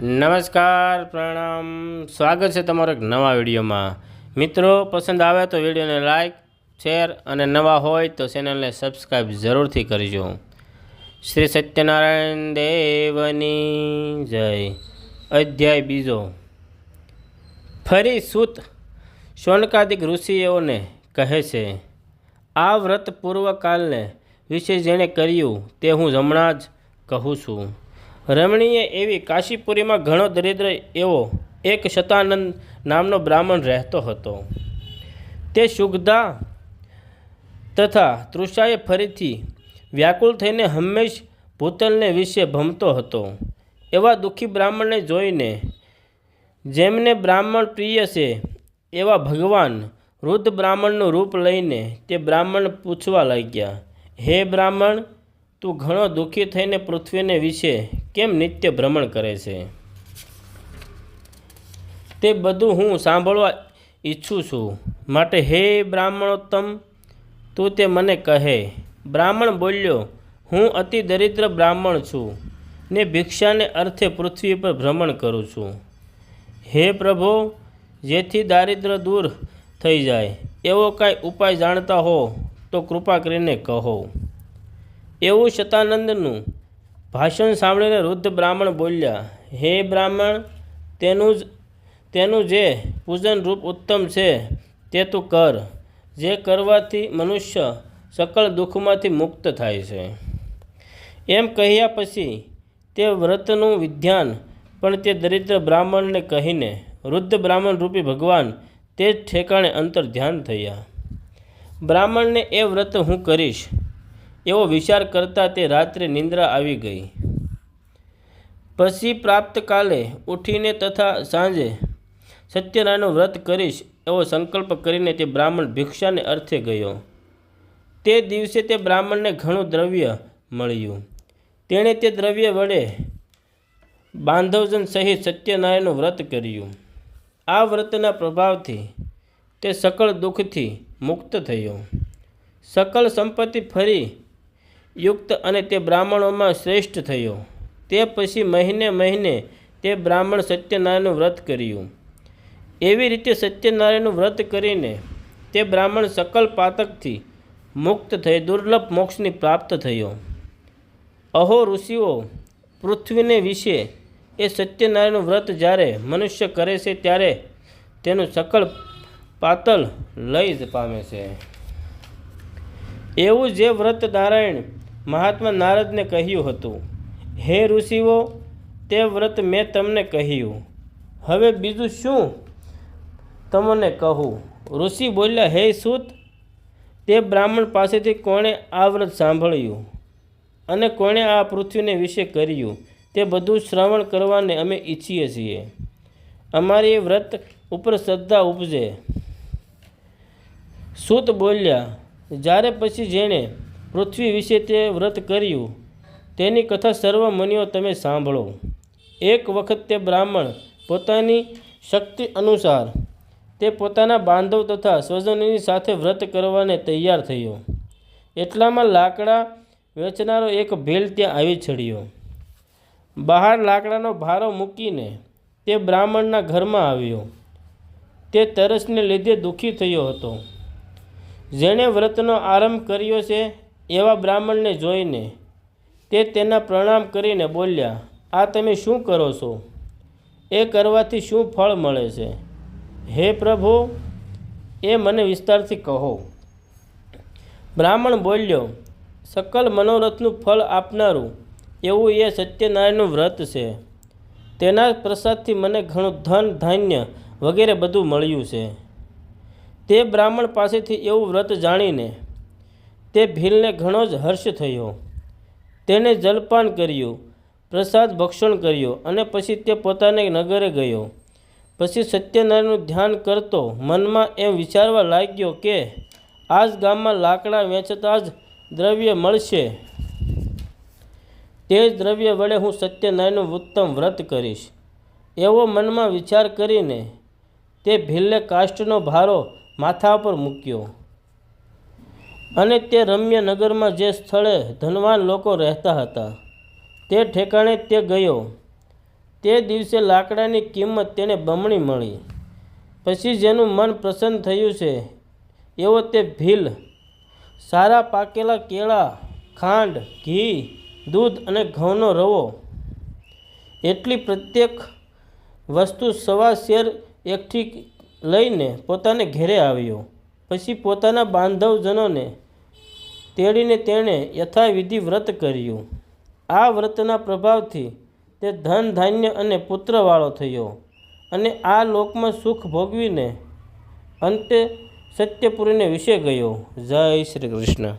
નમસ્કાર, પ્રણામ. સ્વાગત છે તમારો એક નવા વિડીયોમાં. મિત્રો, પસંદ આવે તો વિડીયોને લાઇક શેર અને નવા હોય તો ચેનલને સબસ્ક્રાઈબ જરૂરથી કરજો. શ્રી સત્યનારાયણ દેવની જય. અધ્યાય બીજો. ફરી સૂત. શૌનકાદિક ઋષિઓને કહે છે, આ વ્રત પૂર્વકાલને વિશે જેણે કર્યું તે હું હમણાં જ કહું છું. રમણીય એવી કાશીપુરીમાં ઘણો દરિદ્ર એવો એક શતાનંદ નામનો બ્રાહ્મણ રહેતો હતો. તે શુગધા તથા તૃષાએ ફરીથી વ્યાકુળ થઈને હંમેશ ભૂતલને વિશે ભમતો હતો. એવા દુઃખી બ્રાહ્મણને જોઈને જેમને બ્રાહ્મણ પ્રિય છે, એવા ભગવાન વૃદ્ધ બ્રાહ્મણનું રૂપ લઈને તે બ્રાહ્મણ પૂછવા લાગ્યા, હે બ્રાહ્મણ તું ઘણો દુઃખી થઈને પૃથ્વીને વિશે કેમ નિત્ય ભ્રમણ કરે છે? તે બધું હું સાંભળવા ઈચ્છું છું. માટે હે બ્રાહ્મણોત્તમ, તું તે મને કહે, બ્રાહ્મણ બોલ્યો, હું અતિ દરિદ્ર બ્રાહ્મણ છું ને ભિક્ષાને અર્થે પૃથ્વી પર ભ્રમણ કરું છું. હે પ્રભો, જેથી દારિદ્ર દૂર થઈ જાય, એવો કાંઈ ઉપાય જાણતા હો તો કૃપા કરીને કહો. એવું શતાનંદનું ભાષણ સાંભળીને વૃદ્ધ બ્રાહ્મણ બોલ્યા, હે બ્રાહ્મણ, તેનું જ, તેનું જે પૂજન રૂપ ઉત્તમ છે, તે તું કર. જે કરવાથી મનુષ્ય સકળ દુઃખમાંથી મુક્ત થાય છે. એમ કહ્યા પછી તે વ્રતનું વિધ્યાન પણ તે દરિદ્ર બ્રાહ્મણને કહીને વૃદ્ધ બ્રાહ્મણ રૂપી ભગવાન તે જ ઠેકાણે અંતર ધ્યાન થયા. બ્રાહ્મણને એ વ્રત હું કરીશ એવો વિચાર કરતાં તે રાત્રે નિંદ્રા આવી ગઈ. પછી પ્રાપ્તકાલે ઉઠીને તથા સાંજે સત્યનારાયણનું વ્રત કરીશ એવો સંકલ્પ કરીને તે બ્રાહ્મણ ભિક્ષાને અર્થે ગયો. તે દિવસે તે બ્રાહ્મણને ઘણું દ્રવ્ય મળ્યું. તેણે તે દ્રવ્ય વડે બાંધવજન સહિત સત્યનારાયણનું વ્રત કર્યું. આ વ્રતના પ્રભાવથી તે સકળ દુઃખથી મુક્ત થયો. સકળ સંપત્તિ ફરી યુક્ત અને તે બ્રાહ્મણોમાં શ્રેષ્ઠ થયો. તે પછી મહિને મહિને તે બ્રાહ્મણ સત્યનારાયણનું વ્રત કર્યું. એવી રીતે સત્યનારાયણનું વ્રત કરીને તે બ્રાહ્મણ સકલ પાતકથી મુક્ત થઈ દુર્લભ મોક્ષની પ્રાપ્ત થયો. અહો ઋષિઓ, પૃથ્વીને વિશે એ સત્યનારાયણનું વ્રત જ્યારે મનુષ્ય કરે છે ત્યારે તેનું સકળ પાતલ લઈ જ પામે છે. એવું જે વ્રત નારાયણ મહાત્મા નારદને કહ્યું હતું, હે ઋષિઓ, તે વ્રત મેં તમને કહ્યું. હવે બીજું શું તમને કહું? ઋષિ બોલ્યા, હે સૂત, તે બ્રાહ્મણ પાસેથી કોણે આ વ્રત સાંભળ્યું? અને કોણે આ પૃથ્વીને વિશે કર્યું? તે બધું શ્રવણ કરવાને અમે ઈચ્છીએ છીએ. અમારી વ્રત ઉપર શ્રદ્ધા ઉપજે. સૂત બોલ્યા, જ્યારે પછી જેણે પૃથ્વી વિશે તે વ્રત કર્યું. તેની કથા સર્વ મનીઓ તમે સાંભળો. એક વખત તે બ્રાહ્મણ પોતાની શક્તિ અનુસાર તે પોતાના બાંધવ તથા સ્વજનોની સાથે વ્રત કરવાને તૈયાર થયો. એટલામાં લાકડા વેચનારો એક ભેલ ત્યાં આવી ચડ્યો. બહાર લાકડાનો ભારો મૂકીને તે બ્રાહ્મણના ઘરમાં આવ્યો. તે તરસને લીધે દુઃખી થયો હતો. જેણે વ્રતનો આરંભ કર્યો છે એવા બ્રાહ્મણને જોઈને તે તેના પ્રણામ કરીને બોલ્યા, આ તમે શું કરો છો? એ કરવાથી શું ફળ મળે છે? હે પ્રભુ, એ મને વિસ્તારથી કહો. બ્રાહ્મણ બોલ્યો, સકલ મનોરથનું ફળ આપનારું એવું એ સત્યનારાયણનું વ્રત છે. તેના પ્રસાદથી મને ઘણું ધન, ધાન્ય વગેરે બધું મળ્યું છે. તે બ્રાહ્મણ પાસેથી એવું વ્રત જાણીને તે ભીલને ઘણો જ હર્ષ થયો. તેણે જલપાન કર્યું, પ્રસાદ ભક્ષણ કર્યો અને પછી તે પોતાને નગરે ગયો. પછી સત્યનારાયણનું ધ્યાન કરતો મનમાં એમ વિચારવા લાગ્યો કે આ જ ગામમાં લાકડા વેચતા જ દ્રવ્ય મળશે. તે જ દ્રવ્ય વડે હું સત્યનારાયણનું ઉત્તમ વ્રત કરીશ. એવો મનમાં વિચાર કરીને તે ભીલ્લે કાષ્ટનો ભારો માથા પર મૂક્યો. અને તે રમ્ય નગરમાં જે સ્થળે ધનવાન લોકો રહેતા હતા, તે ઠેકાણે તે ગયો. તે દિવસે લાકડાની કિંમત તેને બમણી મળી. પછી જેનું મન પ્રસન્ન થયું છે, એવો તે ભીલ. સારા પાકેલા કેળા, ખાંડ, ઘી, દૂધ અને ઘઉંનો રવો. એટલી પ્રત્યેક વસ્તુ સવા શેર એકઠી લઈને પોતાને ઘેરે આવ્યો. પછી પોતાના બાંધવજનોને તેડીને તેણે યથાવિધિ વ્રત કર્યું. આ વ્રતના પ્રભાવથી તે ધન, ધાન્ય અને પુત્રવાળો થયો અને આ લોકમાં સુખ ભોગવીને અંતે સત્યપુરીને વિશે ગયો. જય શ્રી કૃષ્ણ.